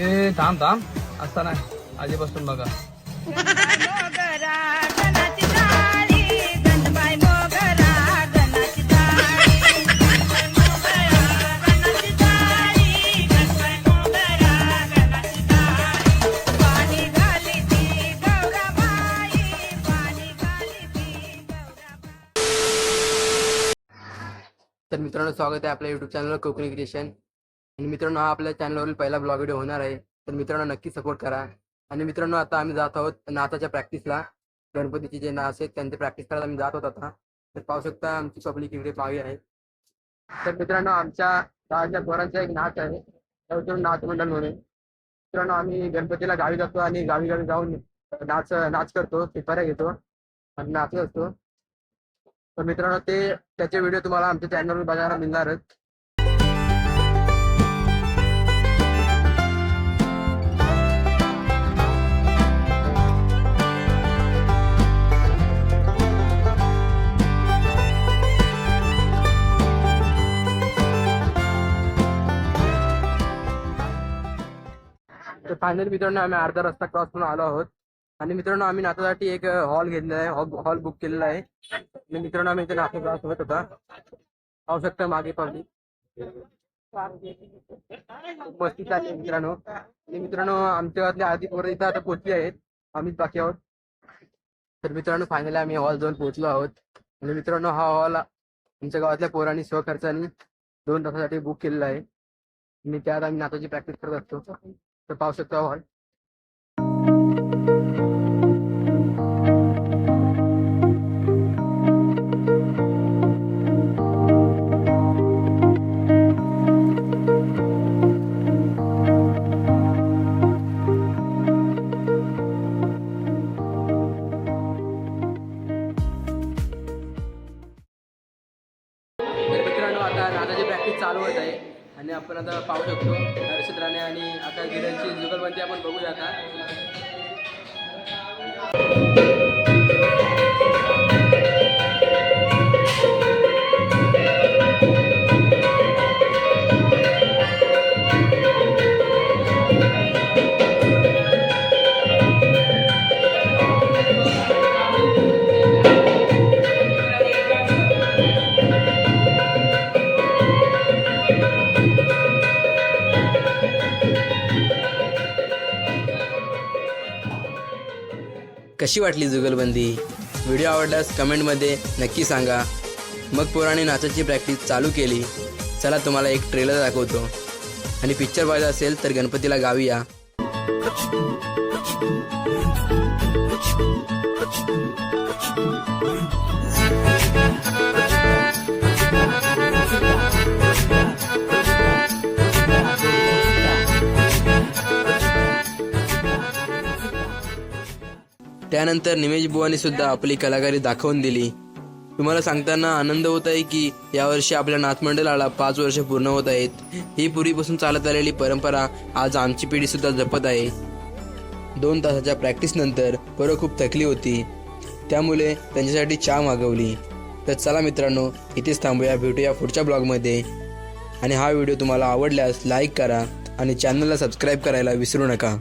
ए थांब थांब. असता नाही. बघा. घाली ती गौराबाई तर मित्रांनो स्वागत आहे आपल्या युट्यूब चॅनलवर कोकणी क्रिएशन. आणि मित्रांनो हा आपल्या चॅनलवरील पहिला ब्लॉग व्हिडिओ होणार आहे. तर मित्रांनो नक्की सपोर्ट करा. आणि मित्रांनो आता आम्ही जात आहोत नाचाच्या प्रॅक्टिसला गणपतीचे जे नाच आहेत त्यांचे प्रॅक्टिस करायला आम्ही जात आहोत आता. तर पाहू शकता आमची पब्लिक इकडे पाहावी आहे. तर मित्रांनो आमच्या गावाच्या पोरांचा एक नाच आहे. त्याच्यावर नाच मंडळ म्हणून. मित्रांनो आम्ही गणपतीला गावी जातो आणि गावी गावी जाऊन नाच नाच करतो पेपऱ्या घेतो आणि नाचत असतो. तर मित्रांनो ते त्याचे व्हिडिओ तुम्हाला आमच्या चॅनलवर बघायला मिळणारच. फायनल मित्रांनो आम्ही अर्धा रस्ता क्रॉस करून आलो आहोत. आणि मित्रांनो आम्ही नातासाठी एक हॉल घेतलेला आहे. हॉल बुक केलेला आहे. आणि मित्रांनो आम्ही इथे नातो क्रॉस होत होता. पाहू शकता मागे पावली खूप मस्ती आहे मित्रांनो. आणि मित्रांनो आमच्या गावातले आधी पोरं इथं आता पोहोचली आहेत. आम्हीच बाकी आहोत. तर मित्रांनो फायनली आम्ही हॉल जाऊन पोहोचलो आहोत. आणि मित्रांनो हा हॉल आमच्या गावातल्या पोरांनी स्वखर्चाने दोन तासासाठी बुक केलेला आहे. आणि त्यात आम्ही नाताची प्रॅक्टिस करत असतो. तर पाहू शकता हॉल तर मित्रांनो आता नाचाची प्रॅक्टिस चालू होत आहे आणि आपण आता पाहू शकतो हर्षद राणे आणि आकाश गिऱ्यांची जुगलबंदी आपण बघूया आता. कशी वाटली जुगलबंदी? व्हिडिओ आवडल्यास कमेंटमध्ये नक्की सांगा. मग पोराने नाचाची प्रॅक्टिस चालू केली. चला तुम्हाला एक ट्रेलर दाखवतो. आणि पिक्चर पाहिजे असेल तर गणपतीला गावी या. त्यानंतर निमेश बुवानी सुद्धा आपली कलाकारी दाखवून दिली. तुम्हाला सांगताना आनंद होत आहे की यावर्षी आपल्या नाथमंडळाला पाच वर्ष पूर्ण होत आहेत. ही पूर्वीपासून चालत आलेली परंपरा आज आमची पिढी सुद्धा जपत आहे. दोन तासाच्या प्रॅक्टिस नंतर पोरं खूप थकली होती. त्यामुळे त्यांच्यासाठी चहा मागवली. तर चला मित्रांनो इथेच थांबूया भेटूया पुढच्या ब्लॉगमध्ये. आणि हा व्हिडिओ तुम्हाला आवडल्यास लाईक करा आणि चॅनलला सबस्क्राईब करायला विसरू नका.